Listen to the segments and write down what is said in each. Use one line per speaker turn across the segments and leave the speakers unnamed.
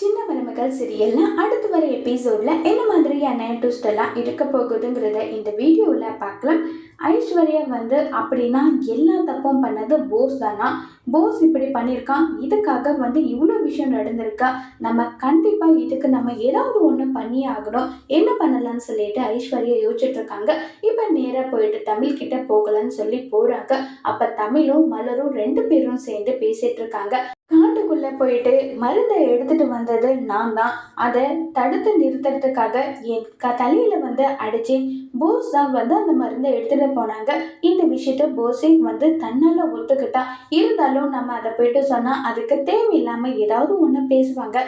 சின்ன மருமகள் சீரியல்ல அடுத்து வர எபிசோடில் என்ன மாதிரியான ட்விஸ்ட் எல்லாம் இருக்க போகுதுங்கிறத இந்த வீடியோவில் பார்க்கலாம். ஐஸ்வர்யா வந்து அப்படின்னா எல்லா தப்பும் பண்ணது போஸ் தானா? போஸ் இப்படி பண்ணியிருக்கான். இதுக்காக வந்து இவ்வளோ விஷயம் நடந்திருக்கா? நம்ம கண்டிப்பாக இதுக்கு நம்ம ஏதாவது ஒன்று பண்ணி ஆகணும். என்ன பண்ணலாம்னு சொல்லிட்டு ஐஸ்வர்யா யோசிச்சுட்டு இருக்காங்க இப்போ நேராக போயிட்டு தமிழ் கிட்ட போகலான்னு சொல்லி போகிறாங்க அப்போ தமிழும் மலரும் ரெண்டு பேரும் சேர்ந்து பேசிகிட்ருக்காங்க இருக்காங்க காட்டுக்குள்ள போயிட்டு மருந்தை எடுத்துட்டு வந்தது நான் தான். அதை தடுத்து நிறுத்துறதுக்காக என் க தலையில் வந்து அடிச்சு போஸ் தான் வந்து அந்த மருந்தை எடுத்துகிட்டு போனாங்க. இந்த விஷயத்த போஸே வந்து தன்னால் ஒத்துக்கிட்டா. இருந்தாலும் நம்ம அதை போயிட்டு சொன்னால் அதுக்கு தேவையில்லாமல் ஏதாவது ஒன்று பேசுவாங்க.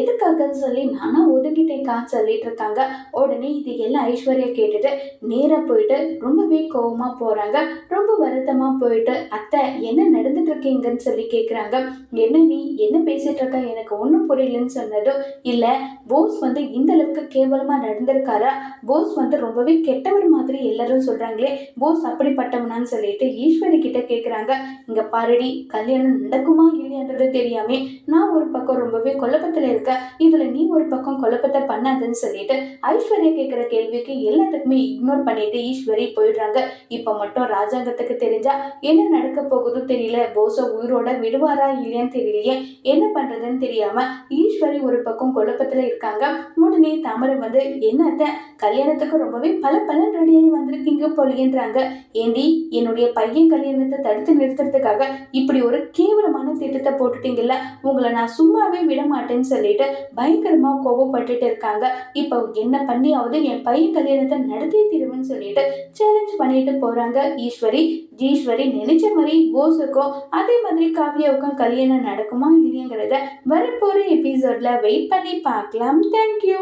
எதுக்காகன்னு சொல்லி நானா ஒதுக்கிட்டேக்கான்னு சொல்லிட்டு இருக்காங்க. உடனே இது எல்லாம் ஐஸ்வர்யா கேட்டுட்டு நேராக போயிட்டு ரொம்பவே கோபமாக போகிறாங்க ரொம்ப வருத்தமாக போயிட்டு அத்தை என்ன நடந்துட்டு இருக்கீங்கன்னு சொல்லி கேட்குறாங்க என்ன நீ என்ன பேசிட்டு இருக்க? எனக்கு ஒன்றும் புரியலன்னு சொன்னதும் இல்லை. போஸ் வந்து இந்த அளவுக்கு கேவலமா நடந்திருக்காரா? போஸ் வந்து ரொம்பவே கெட்டவர் மாதிரி எல்லாரும் சொல்றாங்களே. போஸ் அப்படிப்பட்டவனான்னு சொல்லிட்டு ஈஸ்வரி கிட்ட கேட்குறாங்க இங்க பாருடி கல்யாணம் நடக்குமா இல்லையான்றது தெரியாமே. நான் ஒரு பக்கம் ரொம்பவே குழப்பத்தில் இருக்க இதுல நீ ஒரு பக்கம் குழப்பத்தை பண்ணாதுன்னு சொல்லிட்டு ஐஸ்வர்யா கேட்குற கேள்விக்கு எல்லாத்துக்குமே இக்னோர் பண்ணிட்டு ஈஸ்வரி போயிடுறாங்க. இப்போ மட்டும் ராஜாங்கத்துக்கு தெரிஞ்சா என்ன நடக்க போகுதோ தெரியல போஸை உயிரோட விடுவாரா இல்லையான்னு தெரியலையே என்ன பண்றதுன்னு தெரியாம ஈஸ்வரி ஒரு பக்கம் குழப்பத்துல இருக்காங்க. உடனே தாமரை வந்து என்னத்த கல்யாணத்துக்கு ரொம்பவே பல பல ரெடியாகி வந்திருக்கீங்க போலியன்றாங்க. ஏண்டி என்னுடைய பையன் கல்யாணத்தை தடுத்து நிறுத்துறதுக்காக இப்படி ஒரு கேவலமான திட்டத்தை போட்டுட்டீங்கல்ல உங்களை நான் சும்மா சும்மாவே விட மாட்டேன்னு சொல்லிட்டு பயங்கரமா கோபப்பட்டுட்டு இருக்காங்க. இப்போ என்ன பண்ணியாவது என் பையன் கல்யாணத்தை நடத்தி தீருவேன்னு சொல்லிட்டு சேலஞ்ச் பண்ணிட்டு போறாங்க. ஈஸ்வரி ஈஸ்வரி நினைச்ச மாதிரி போஸுக்கும் அதே மாதிரி காவியாவுக்கும் கல்யாணம் நடக்குமா இல்லையாங்கிறத வரப்போற எபிசோட்ல வெயிட் பண்ணி பார்க்கலாம். தேங்க்யூ